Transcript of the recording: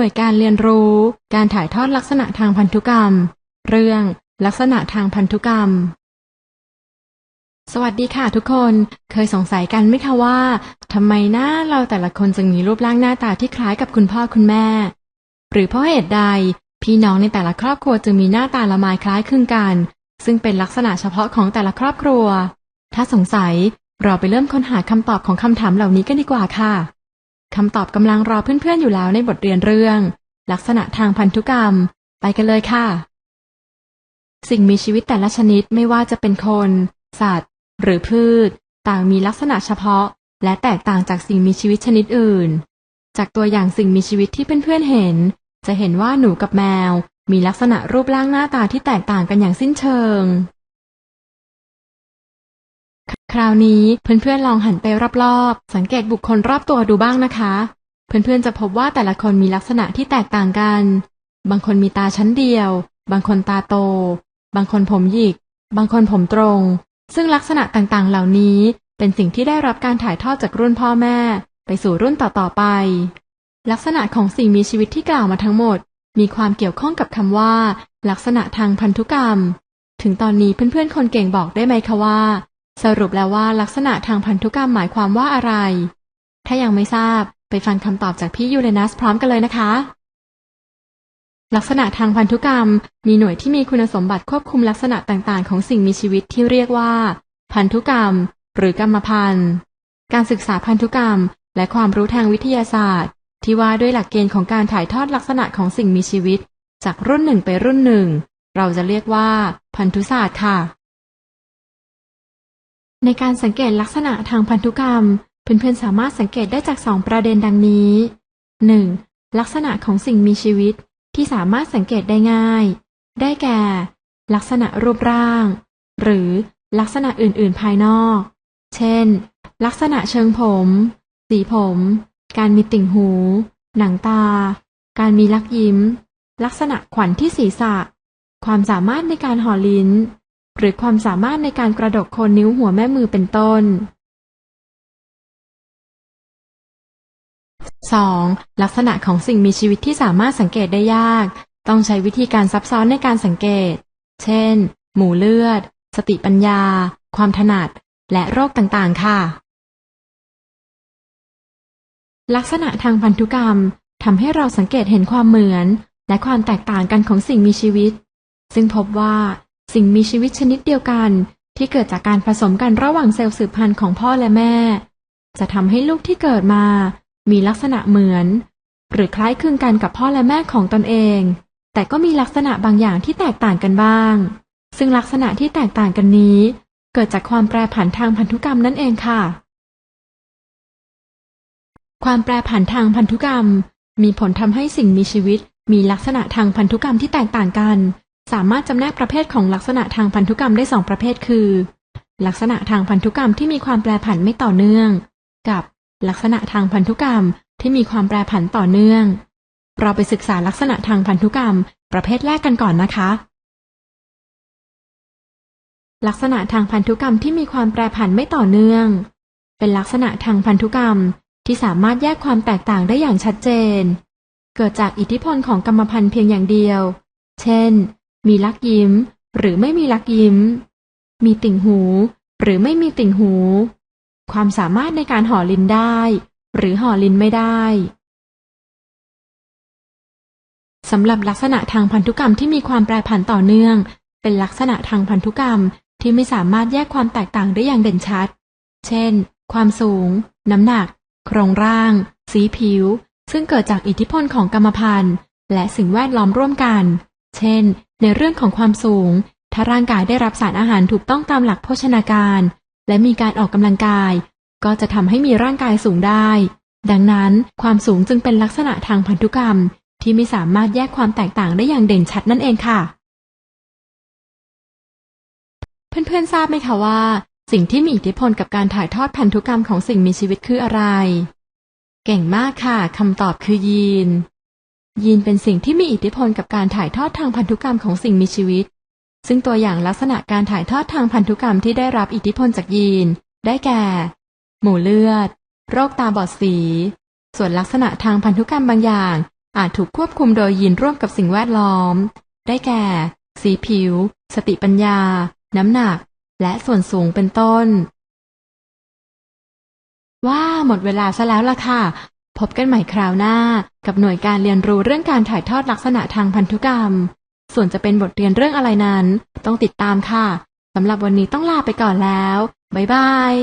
น่วยการเรียนรู้ การถ่ายทอดลักษณะทางพันธุกรรม เรื่อง ลักษณะทางพันธุกรรม สวัสดีค่ะทุกคน เคยสงสัยกันไหมคะว่าทำไมหน้าเราแต่ละคนจึงมีรูปร่างหน้าตาที่คล้ายกับคุณพ่อคุณแม่ หรือเพราะเหตุใด พี่น้องในแต่ละครอบครัวจึงมีหน้าตาละไมคล้ายคลึงกัน ซึ่งเป็นลักษณะเฉพาะของแต่ละครอบครัว ถ้าสงสัยเราไปเริ่มค้นหาคำตอบของคำถามเหล่านี้กันดีกว่าค่ะ คำตอบกำลังรอเพื่อนๆอยู่แล้วในบทเรียนเรื่อง ลักษณะทางพันธุกรรม ไปกันเลยค่ะ สิ่งมีชีวิตแต่ละชนิดไม่ว่าจะเป็นคน สัตว์ หรือพืช ต่างมีลักษณะเฉพาะ และแตกต่างจากสิ่งมีชีวิตชนิดอื่น จากตัวอย่างสิ่งมีชีวิตที่เพื่อนๆเห็น จะเห็นว่าหนูกับแมว มีลักษณะรูปร่างหน้าตาที่แตกต่างกันอย่างสิ้นเชิง คราวนี้เพื่อนๆลองหันไปรอบๆ สังเกตบุคคลรอบตัวดูบ้างนะคะ เพื่อนๆจะพบว่าแต่ละคนมีลักษณะที่แตกต่างกัน บางคนมีตาชั้นเดียว บางคนตาโต บางคนผมหยิก บางคนผมตรง ซึ่งลักษณะต่างๆ เหล่านี้เป็นสิ่งที่ได้รับการถ่ายทอดจากรุ่นพ่อแม่ ไปสู่รุ่นต่อๆไป ลักษณะของสิ่งมีชีวิตที่กล่าวมาทั้งหมด มีความเกี่ยวข้องกับคำว่า ลักษณะทางพันธุกรรม ถึงตอนนี้เพื่อนๆคนเก่งบอกได้ไหมคะว่า สรุปแล้วว่าลักษณะทางพันธุกรรมหมายความว่าอะไร ถ้ายังไม่ทราบไปฟังคำตอบจากพี่ยูเรนัสพร้อมกันเลยนะคะ ลักษณะทางพันธุกรรมมีหน่วยที่มีคุณสมบัติควบคุมลักษณะต่างๆ ของสิ่งมีชีวิตที่เรียกว่า พันธุกรรม หรือกรรมพันธุ์ การศึกษาพันธุกรรม และความรู้ทางวิทยาศาสตร์ ที่ว่าด้วยหลักเกณฑ์ของการถ่ายทอดลักษณะของสิ่งมีชีวิต จากรุ่นหนึ่งไปรุ่นหนึ่ง เราจะเรียกว่า พันธุศาสตร์ค่ะ ในการสังเกตลักษณะทางพันธุกรรม เพื่อนๆสามารถสังเกตได้จากสองประเด็นดังนี้ 1. ลักษณะของสิ่งมีชีวิตที่สามารถสังเกตได้ง่าย ได้แก่ ลักษณะรูปร่าง หรือลักษณะอื่นๆภายนอก เช่น ลักษณะเชิงผม สีผม การมีติ่งหู หนังตา การมีลักยิ้ม ลักษณะขวัญที่ศีรษะ ความสามารถในการห่อลิ้น หรือความสามารถในการกระดกโคนนิ้วหัวแม่มือเป็นต้น 2. ลักษณะของสิ่งมีชีวิตที่สามารถสังเกตได้ยาก ต้องใช้วิธีการซับซ้อนในการสังเกต เช่น หมู่เลือด สติปัญญา ความถนัด และโรคต่างๆ ค่ะ ลักษณะทางพันธุกรรมทำให้เราสังเกตเห็นความเหมือน และความแตกต่างกันของสิ่งมีชีวิต ซึ่งพบว่า สิ่งมีชีวิตชนิดเดียวกัน ที่เกิดจากการผสมกันระหว่างเซลล์สืบพันธุ์ของพ่อและแม่ จะทำให้ลูกที่เกิดมา มีลักษณะเหมือน หรือคล้ายคลึงกันกับพ่อและแม่ของตนเอง แต่ก็มีลักษณะบางอย่างที่แตกต่างกันบ้าง ซึ่งลักษณะที่แตกต่างกันนี้ เกิดจากความแปรผันทางพันธุกรรมนั่นเองค่ะ ความแปรผันทางพันธุกรรม มีผลทำให้สิ่งมีชีวิตมีลักษณะทางพันธุกรรมที่แตกต่างกัน สามารถจำแนกประเภทของลักษณะทางพันธุกรรมได้สองประเภทคือ ลักษณะทางพันธุกรรมที่มีความแปรผันไม่ต่อเนื่อง กับลักษณะทางพันธุกรรมที่มีความแปรผันต่อเนื่อง เราไปศึกษาลักษณะทางพันธุกรรม ประเภทแรกกันก่อนนะคะ ลักษณะทางพันธุกรรมที่มีความแปรผันไม่ต่อเนื่อง เป็นลักษณะทางพันธุกรรมที่สามารถแยกความแตกต่างได้อย่างชัดเจน เกิดจากอิทธิพลของกรรมพันธุ์เพียงอย่างเดียว เช่น มีลักยิ้ม หรือไม่มีลักยิ้ม มีติ่งหู หรือไม่มีติ่งหู ความสามารถในการห่อลิ้นได้ หรือห่อลิ้นไม่ได้สำหรับลักษณะทางพันธุกรรมที่มีความแปรผันต่อเนื่อง เป็นลักษณะทางพันธุกรรมที่ไม่สามารถแยกความแตกต่างได้อย่างเด่นชัด เช่น ความสูง น้ำหนัก โครงร่าง สีผิว ซึ่งเกิดจากอิทธิพลของกรรมพันธุ์ และสิ่งแวดล้อมร่วมกัน เช่น ในเรื่องของความสูง ถ้าร่างกายได้รับสารอาหารถูกต้องตามหลักโภชนาการ และมีการออกกำลังกาย ก็จะทำให้มีร่างกายสูงได้ ดังนั้นความสูงจึงเป็นลักษณะทางพันธุกรรม ที่ไม่สามารถแยกความแตกต่างได้อย่างเด่นชัดนั่นเองค่ะ เพื่อนๆทราบไหมคะว่า สิ่งที่มีอิทธิพลกับการถ่ายทอดพันธุกรรมของสิ่งมีชีวิตคืออะไร เก่งมากค่ะคำตอบคือยีน ยีนเป็นสิ่งที่มีอิทธิพลกับการถ่ายทอดทางพันธุกรรมของสิ่งมีชีวิต ซึ่งตัวอย่างลักษณะการถ่ายทอดทางพันธุกรรมที่ได้รับอิทธิพลจากยีน ได้แก่ หมู่เลือด โรคตาบอดสี ส่วนลักษณะทางพันธุกรรมบางอย่าง อาจถูกควบคุมโดยยีนร่วมกับสิ่งแวดล้อม ได้แก่ สีผิว สติปัญญา น้ำหนัก และส่วนสูงเป็นต้น ว่าหมดเวลาซะแล้วล่ะค่ะ พบกันใหม่คราวหน้า กับหน่วยการเรียนรู้เรื่องการถ่ายทอดลักษณะทางพันธุกรรม ส่วนจะเป็นบทเรียนเรื่องอะไรนั้น ต้องติดตามค่ะสำหรับวันนี้ต้องลาไปก่อนแล้ว บ๊ายบาย